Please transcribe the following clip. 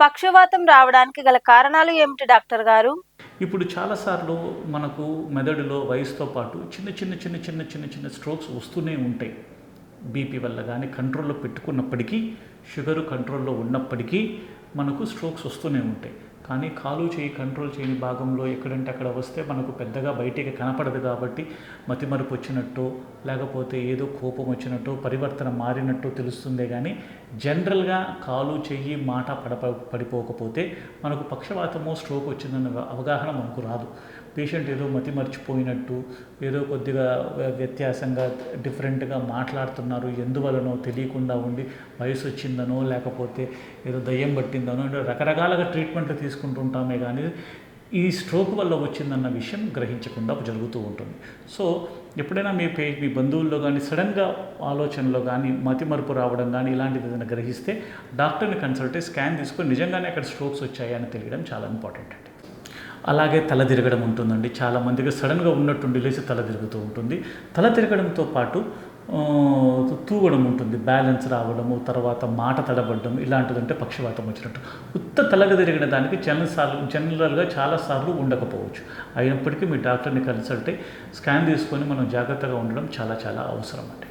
పక్షవాతం రావడానికి గల కారణాలు ఏమిటి డాక్టర్ గారు? ఇప్పుడు చాలాసార్లు మనకు మెదడులో వయసుతో పాటు చిన్న చిన్న చిన్న చిన్న చిన్న చిన్న స్ట్రోక్స్ వస్తూనే ఉంటాయి. బీపీ వల్ల కానీ కంట్రోల్లో పెట్టుకున్నప్పటికీ షుగర్ కంట్రోల్లో ఉన్నప్పటికీ మనకు స్ట్రోక్స్ వస్తూనే ఉంటాయి. కానీ కాలు చేయి కంట్రోల్ చేయని భాగంలో ఎక్కడంటే అక్కడ వస్తే మనకు పెద్దగా బయటికి కనపడదు కాబట్టి మతిమరుపు వచ్చినట్టు లేకపోతే ఏదో కోపం వచ్చినట్టు పరివర్తన మారినట్టు తెలుస్తుందే కానీ జనరల్గా కాలు చెయ్యి మాట పడప పడిపోకపోతే మనకు పక్షవాతము స్ట్రోక్ వచ్చిందన్న అవగాహన మనకు రాదు. పేషెంట్ ఏదో మతి మర్చిపోయినట్టు ఏదో కొద్దిగా వ్యత్యాసంగా డిఫరెంట్గా మాట్లాడుతున్నారు ఎందువలనో తెలియకుండా ఉండి వయసు వచ్చిందనో లేకపోతే ఏదో దయ్యం పట్టిందనో అంటే రకరకాలుగా ట్రీట్మెంట్లు తీసుకుంటుంటామే కానీ ఈ స్ట్రోక్ వల్ల వచ్చిందన్న విషయం గ్రహించకుండా జరుగుతూ ఉంటుంది. సో ఎప్పుడైనా మీ పే మీ బంధువుల్లో కానీ సడన్గా ఆలోచనలో కానీ మతి మరుపు రావడం కానీ ఇలాంటిది ఏదైనా గ్రహిస్తే డాక్టర్ని కన్సల్ట్ స్కాన్ తీసుకొని నిజంగానే అక్కడ స్ట్రోక్స్ వచ్చాయని తెలియడం చాలా ఇంపార్టెంట్ అండి. అలాగే తల తిరగడం ఉంటుందండి. చాలామందికి సడన్గా ఉన్నట్టుండి లేచి తల తిరుగుతూ ఉంటుంది. తల తిరగడంతో పాటు తూగడం ఉంటుంది. బ్యాలెన్స్ రావడము తర్వాత మాట తడబడడం ఇలాంటిదంటే పక్షవాతం వచ్చినట్టు. ఉత్త తలగ తిరిగిన దానికి జనరల్ సార్లు జనరల్గా చాలాసార్లు ఉండకపోవచ్చు. అయినప్పటికీ మీ డాక్టర్ని కన్సల్ట్ అయ్యి స్కాన్ తీసుకొని మనం జాగ్రత్తగా ఉండడం చాలా చాలా అవసరం అండి.